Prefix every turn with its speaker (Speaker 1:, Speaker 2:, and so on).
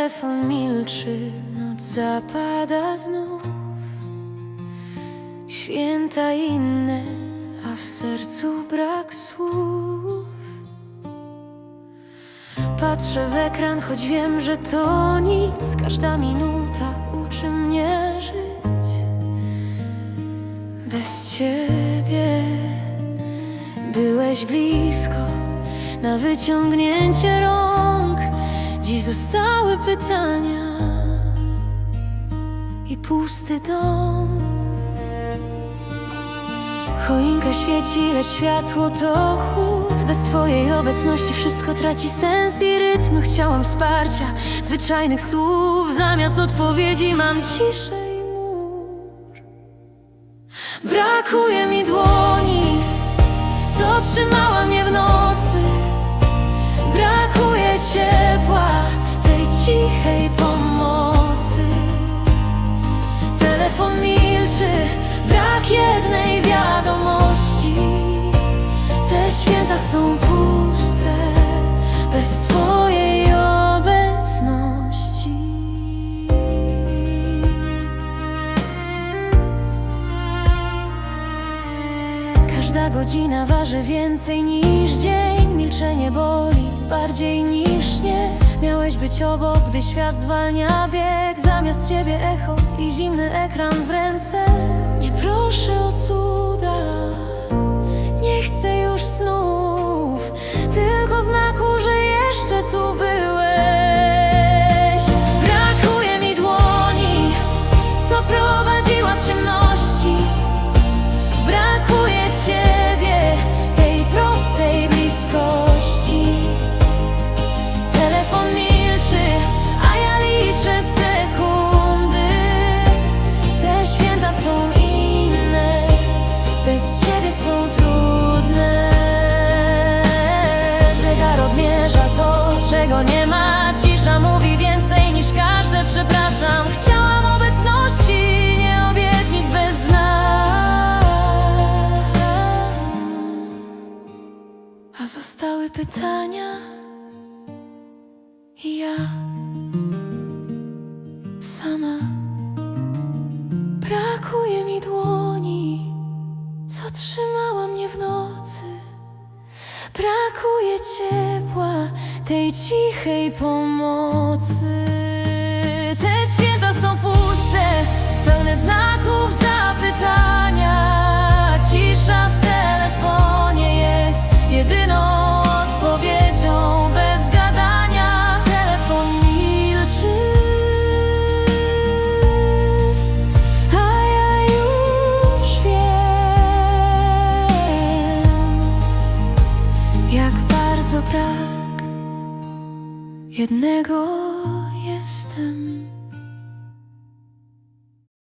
Speaker 1: Telefon milczy, noc zapada znów. Święta inne, a w sercu brak słów. Patrzę w ekran, choć wiem, że to nic. Każda minuta uczy mnie żyć. Bez ciebie byłeś blisko, na wyciągnięcie rąk. Zostały pytania i pusty dom. Choinka świeci, lecz światło to chłód. Bez twojej obecności wszystko traci sens i rytm. Chciałam wsparcia, zwyczajnych słów. Zamiast odpowiedzi mam ciszę i mur. Brakuje mi dłoni, co trzymała mnie w nocy ciepła, tej cichej pomocy Telefon milczy, brak jednej wiadomości. Te święta są puste, bez Twojej obecności. Każda godzina waży więcej niż dzień. Milczenie boli bardziej być obok, gdy świat zwalnia bieg. Zamiast ciebie echo i zimny ekran w ręce. Nie proszę o cuda, nie ma. Cisza mówi więcej niż każde przepraszam. Chciałam obecności, nie obietnic bez dna. A zostały pytania i ja sama. Brakuje mi dłoni, Brakuje ciepła, tej cichej pomocy. Jednego jestem.